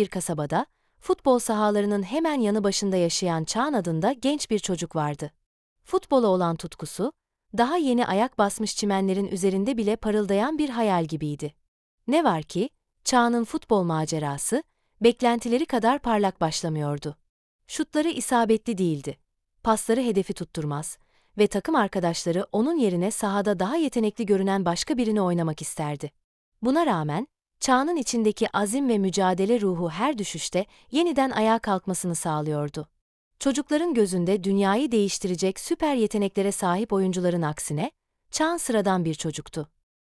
bir kasabada, futbol sahalarının hemen yanı başında yaşayan Çağan adında genç bir çocuk vardı. Futbola olan tutkusu, daha yeni ayak basmış çimenlerin üzerinde bile parıldayan bir hayal gibiydi. Ne var ki, Çağan'ın futbol macerası, beklentileri kadar parlak başlamıyordu. Şutları isabetli değildi. Pasları hedefi tutturmaz ve takım arkadaşları onun yerine sahada daha yetenekli görünen başka birini oynamak isterdi. Buna rağmen, Çağan'ın içindeki azim ve mücadele ruhu her düşüşte yeniden ayağa kalkmasını sağlıyordu. Çocukların gözünde dünyayı değiştirecek süper yeteneklere sahip oyuncuların aksine, Çağan sıradan bir çocuktu.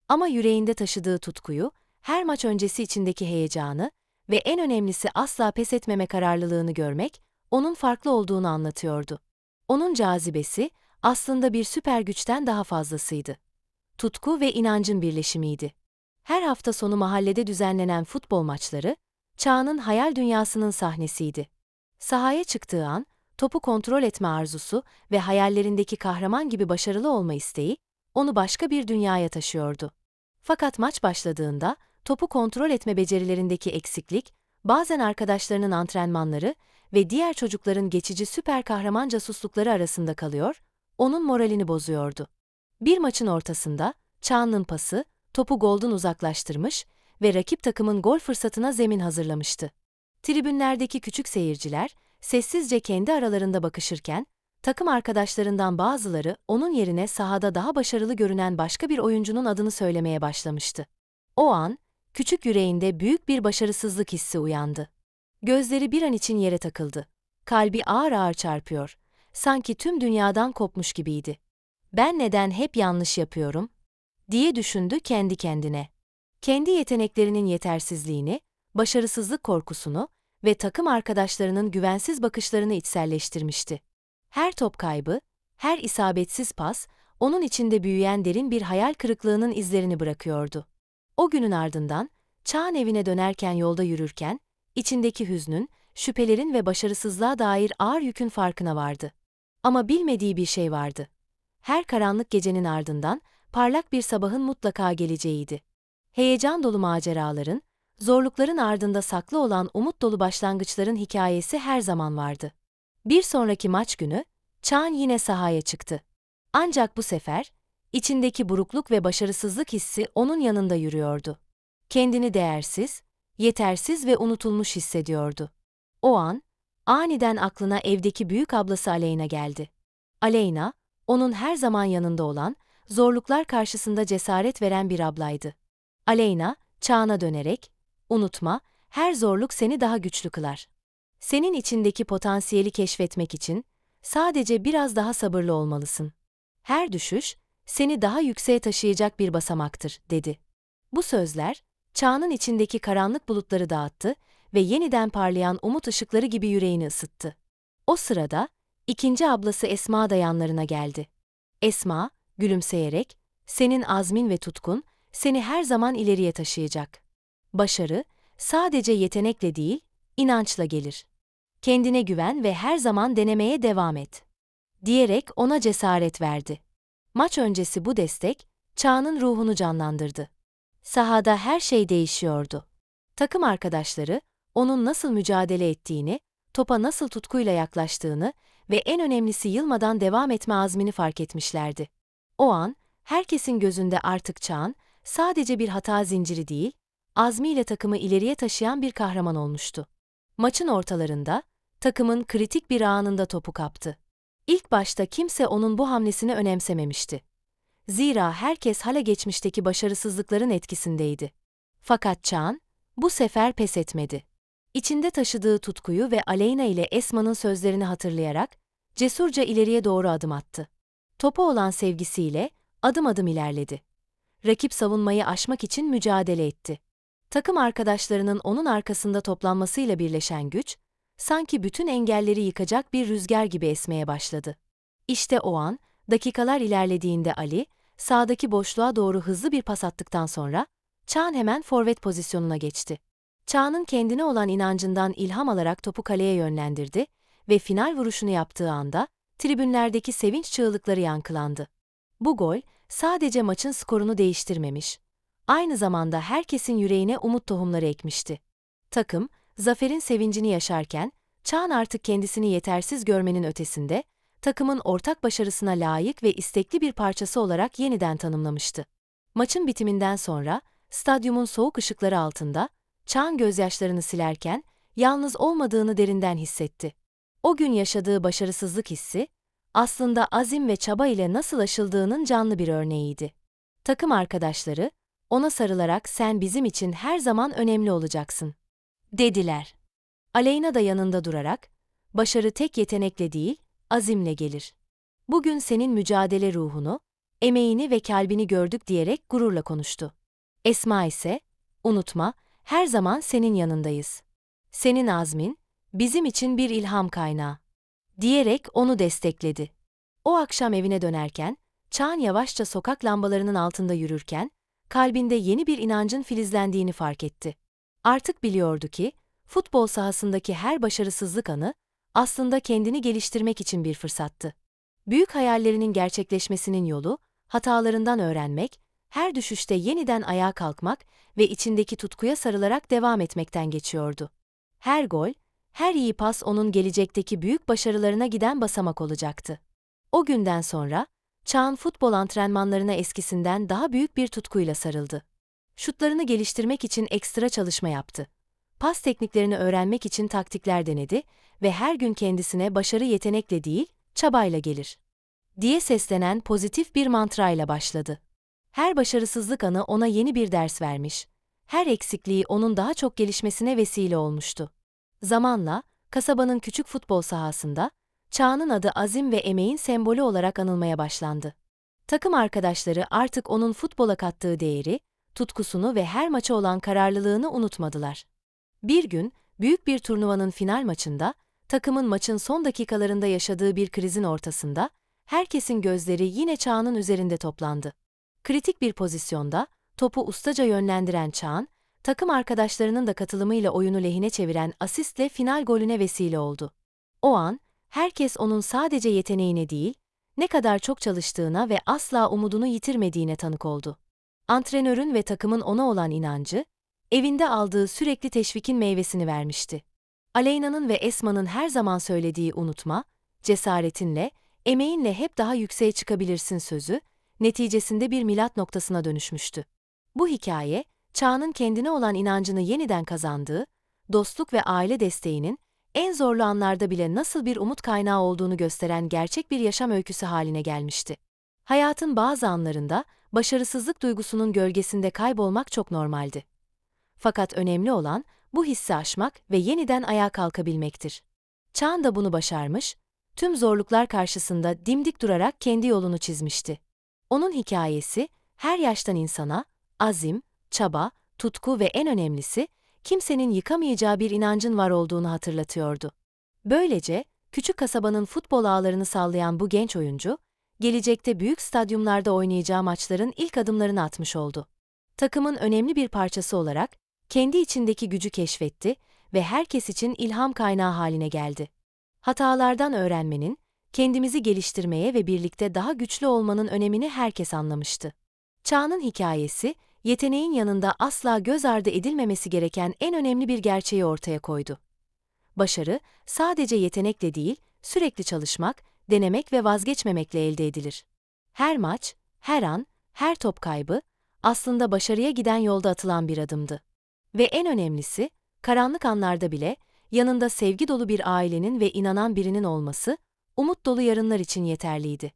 Ama yüreğinde taşıdığı tutkuyu, her maç öncesi içindeki heyecanı ve en önemlisi asla pes etmeme kararlılığını görmek, onun farklı olduğunu anlatıyordu. Onun cazibesi, aslında bir süper güçten daha fazlasıydı. Tutku ve inancın birleşimiydi. Her hafta sonu mahallede düzenlenen futbol maçları, Çağ'ın hayal dünyasının sahnesiydi. Sahaya çıktığı an, topu kontrol etme arzusu ve hayallerindeki kahraman gibi başarılı olma isteği, onu başka bir dünyaya taşıyordu. Fakat maç başladığında, topu kontrol etme becerilerindeki eksiklik, bazen arkadaşlarının antrenmanları ve diğer çocukların geçici süper kahraman casuslukları arasında kalıyor, onun moralini bozuyordu. Bir maçın ortasında, Çağ'ın pası, topu golden uzaklaştırmış ve rakip takımın gol fırsatına zemin hazırlamıştı. Tribünlerdeki küçük seyirciler, sessizce kendi aralarında bakışırken, takım arkadaşlarından bazıları onun yerine sahada daha başarılı görünen başka bir oyuncunun adını söylemeye başlamıştı. O an, küçük yüreğinde büyük bir başarısızlık hissi uyandı. Gözleri bir an için yere takıldı. Kalbi ağır ağır çarpıyor. Sanki tüm dünyadan kopmuş gibiydi. Ben neden hep yanlış yapıyorum? Diye düşündü kendi kendine. Kendi yeteneklerinin yetersizliğini, başarısızlık korkusunu ve takım arkadaşlarının güvensiz bakışlarını içselleştirmişti. Her top kaybı, her isabetsiz pas, onun içinde büyüyen derin bir hayal kırıklığının izlerini bırakıyordu. O günün ardından, Çağan evine dönerken yolda yürürken, içindeki hüznün, şüphelerin ve başarısızlığa dair ağır yükün farkına vardı. Ama bilmediği bir şey vardı. Her karanlık gecenin ardından, parlak bir sabahın mutlaka geleceğiydi. Heyecan dolu maceraların, zorlukların ardında saklı olan umut dolu başlangıçların hikayesi her zaman vardı. Bir sonraki maç günü, Çağan yine sahaya çıktı. Ancak bu sefer, içindeki burukluk ve başarısızlık hissi onun yanında yürüyordu. Kendini değersiz, yetersiz ve unutulmuş hissediyordu. O an, aniden aklına evdeki büyük ablası Aleyna geldi. Aleyna, onun her zaman yanında olan, zorluklar karşısında cesaret veren bir ablaydı. Aleyna, çağına dönerek, unutma, her zorluk seni daha güçlü kılar. Senin içindeki potansiyeli keşfetmek için, sadece biraz daha sabırlı olmalısın. Her düşüş, seni daha yükseğe taşıyacak bir basamaktır, dedi. Bu sözler, çağının içindeki karanlık bulutları dağıttı ve yeniden parlayan umut ışıkları gibi yüreğini ısıttı. O sırada, ikinci ablası Esma da yanlarına geldi. Esma, gülümseyerek, senin azmin ve tutkun, seni her zaman ileriye taşıyacak. Başarı, sadece yetenekle değil, inançla gelir. Kendine güven ve her zaman denemeye devam et. Diyerek ona cesaret verdi. Maç öncesi bu destek, Çağ'ın ruhunu canlandırdı. Sahada her şey değişiyordu. Takım arkadaşları, onun nasıl mücadele ettiğini, topa nasıl tutkuyla yaklaştığını ve en önemlisi yılmadan devam etme azmini fark etmişlerdi. O an, herkesin gözünde artık Çağan, sadece bir hata zinciri değil, azmiyle takımı ileriye taşıyan bir kahraman olmuştu. Maçın ortalarında, takımın kritik bir anında topu kaptı. İlk başta kimse onun bu hamlesini önemsememişti. Zira herkes hala geçmişteki başarısızlıkların etkisindeydi. Fakat Çağan, bu sefer pes etmedi. İçinde taşıdığı tutkuyu ve Aleyna ile Esma'nın sözlerini hatırlayarak, cesurca ileriye doğru adım attı. Topa olan sevgisiyle adım adım ilerledi. Rakip savunmayı aşmak için mücadele etti. Takım arkadaşlarının onun arkasında toplanmasıyla birleşen güç, sanki bütün engelleri yıkacak bir rüzgar gibi esmeye başladı. İşte o an, dakikalar ilerlediğinde Ali, sağdaki boşluğa doğru hızlı bir pas attıktan sonra, Çağan hemen forvet pozisyonuna geçti. Çağ'ın kendine olan inancından ilham alarak topu kaleye yönlendirdi ve final vuruşunu yaptığı anda tribünlerdeki sevinç çığlıkları yankılandı. Bu gol sadece maçın skorunu değiştirmemiş, aynı zamanda herkesin yüreğine umut tohumları ekmişti. Takım, zaferin sevincini yaşarken, Çağan artık kendisini yetersiz görmenin ötesinde, takımın ortak başarısına layık ve istekli bir parçası olarak yeniden tanımlamıştı. Maçın bitiminden sonra, stadyumun soğuk ışıkları altında, Çağan gözyaşlarını silerken, yalnız olmadığını derinden hissetti. O gün yaşadığı başarısızlık hissi, aslında azim ve çaba ile nasıl aşıldığının canlı bir örneğiydi. Takım arkadaşları, ona sarılarak sen bizim için her zaman önemli olacaksın, dediler. Aleyna da yanında durarak, başarı tek yetenekle değil, azimle gelir. Bugün senin mücadele ruhunu, emeğini ve kalbini gördük diyerek gururla konuştu. Esma ise, unutma, her zaman senin yanındayız. Senin azmin, bizim için bir ilham kaynağı. Diyerek onu destekledi. O akşam evine dönerken, Çağan yavaşça sokak lambalarının altında yürürken, kalbinde yeni bir inancın filizlendiğini fark etti. Artık biliyordu ki, futbol sahasındaki her başarısızlık anı, aslında kendini geliştirmek için bir fırsattı. Büyük hayallerinin gerçekleşmesinin yolu, hatalarından öğrenmek, her düşüşte yeniden ayağa kalkmak ve içindeki tutkuya sarılarak devam etmekten geçiyordu. Her gol, her iyi pas onun gelecekteki büyük başarılarına giden basamak olacaktı. O günden sonra, Çağan futbol antrenmanlarına eskisinden daha büyük bir tutkuyla sarıldı. Şutlarını geliştirmek için ekstra çalışma yaptı. Pas tekniklerini öğrenmek için taktikler denedi ve her gün kendisine başarı yetenekle değil, çabayla gelir. diye seslenen pozitif bir mantrayla başladı. Her başarısızlık anı ona yeni bir ders vermiş. Her eksikliği onun daha çok gelişmesine vesile olmuştu. Zamanla, kasabanın küçük futbol sahasında, Çağan'ın adı azim ve emeğin sembolü olarak anılmaya başlandı. Takım arkadaşları artık onun futbola kattığı değeri, tutkusunu ve her maça olan kararlılığını unutmadılar. Bir gün, büyük bir turnuvanın final maçında, takımın maçın son dakikalarında yaşadığı bir krizin ortasında, herkesin gözleri yine Çağan'ın üzerinde toplandı. Kritik bir pozisyonda, topu ustaca yönlendiren Çağan, takım arkadaşlarının da katılımıyla oyunu lehine çeviren asistle final golüne vesile oldu. O an, herkes onun sadece yeteneğine değil, ne kadar çok çalıştığına ve asla umudunu yitirmediğine tanık oldu. Antrenörün ve takımın ona olan inancı, evinde aldığı sürekli teşvikin meyvesini vermişti. Aleyna'nın ve Esma'nın her zaman söylediği unutma, cesaretinle, emeğinle hep daha yükseğe çıkabilirsin sözü, neticesinde bir milat noktasına dönüşmüştü. Bu hikaye, Çağ'ın kendine olan inancını yeniden kazandığı, dostluk ve aile desteğinin en zorlu anlarda bile nasıl bir umut kaynağı olduğunu gösteren gerçek bir yaşam öyküsü haline gelmişti. Hayatın bazı anlarında başarısızlık duygusunun gölgesinde kaybolmak çok normaldi. Fakat önemli olan bu hissi aşmak ve yeniden ayağa kalkabilmektir. Çağan da bunu başarmış, tüm zorluklar karşısında dimdik durarak kendi yolunu çizmişti. Onun hikayesi her yaştan insana azim, çaba, tutku ve en önemlisi kimsenin yıkamayacağı bir inancın var olduğunu hatırlatıyordu. Böylece küçük kasabanın futbol ağlarını sallayan bu genç oyuncu, gelecekte büyük stadyumlarda oynayacağı maçların ilk adımlarını atmış oldu. Takımın önemli bir parçası olarak kendi içindeki gücü keşfetti ve herkes için ilham kaynağı haline geldi. Hatalardan öğrenmenin, kendimizi geliştirmeye ve birlikte daha güçlü olmanın önemini herkes anlamıştı. Çağ'ın hikayesi, yeteneğin yanında asla göz ardı edilmemesi gereken en önemli bir gerçeği ortaya koydu. Başarı, sadece yetenekle değil, sürekli çalışmak, denemek ve vazgeçmemekle elde edilir. Her maç, her an, her top kaybı, aslında başarıya giden yolda atılan bir adımdı. Ve en önemlisi, karanlık anlarda bile, yanında sevgi dolu bir ailenin ve inanan birinin olması, umut dolu yarınlar için yeterliydi.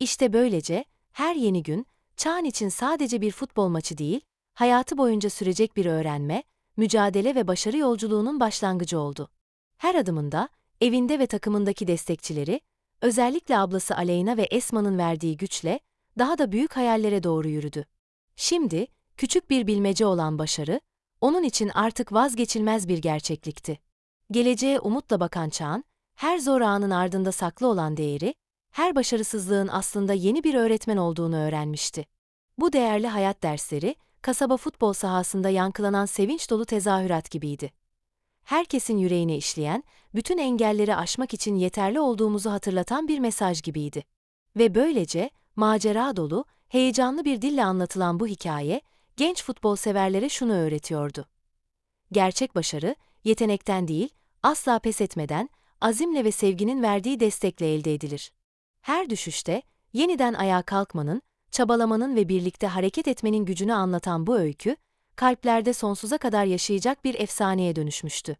İşte böylece, her yeni gün, Çağan için sadece bir futbol maçı değil, hayatı boyunca sürecek bir öğrenme, mücadele ve başarı yolculuğunun başlangıcı oldu. Her adımında, evinde ve takımındaki destekçileri, özellikle ablası Aleyna ve Esma'nın verdiği güçle, daha da büyük hayallere doğru yürüdü. Şimdi, küçük bir bilmece olan başarı, onun için artık vazgeçilmez bir gerçeklikti. Geleceğe umutla bakan Çağan, her zor anın ardında saklı olan değeri, her başarısızlığın aslında yeni bir öğretmen olduğunu öğrenmişti. Bu değerli hayat dersleri, kasaba futbol sahasında yankılanan sevinç dolu tezahürat gibiydi. Herkesin yüreğine işleyen, bütün engelleri aşmak için yeterli olduğumuzu hatırlatan bir mesaj gibiydi. Ve böylece, macera dolu, heyecanlı bir dille anlatılan bu hikaye, genç futbol severlere şunu öğretiyordu. Gerçek başarı, yetenekten değil, asla pes etmeden, azimle ve sevginin verdiği destekle elde edilir. Her düşüşte, yeniden ayağa kalkmanın, çabalamanın ve birlikte hareket etmenin gücünü anlatan bu öykü, kalplerde sonsuza kadar yaşayacak bir efsaneye dönüşmüştü.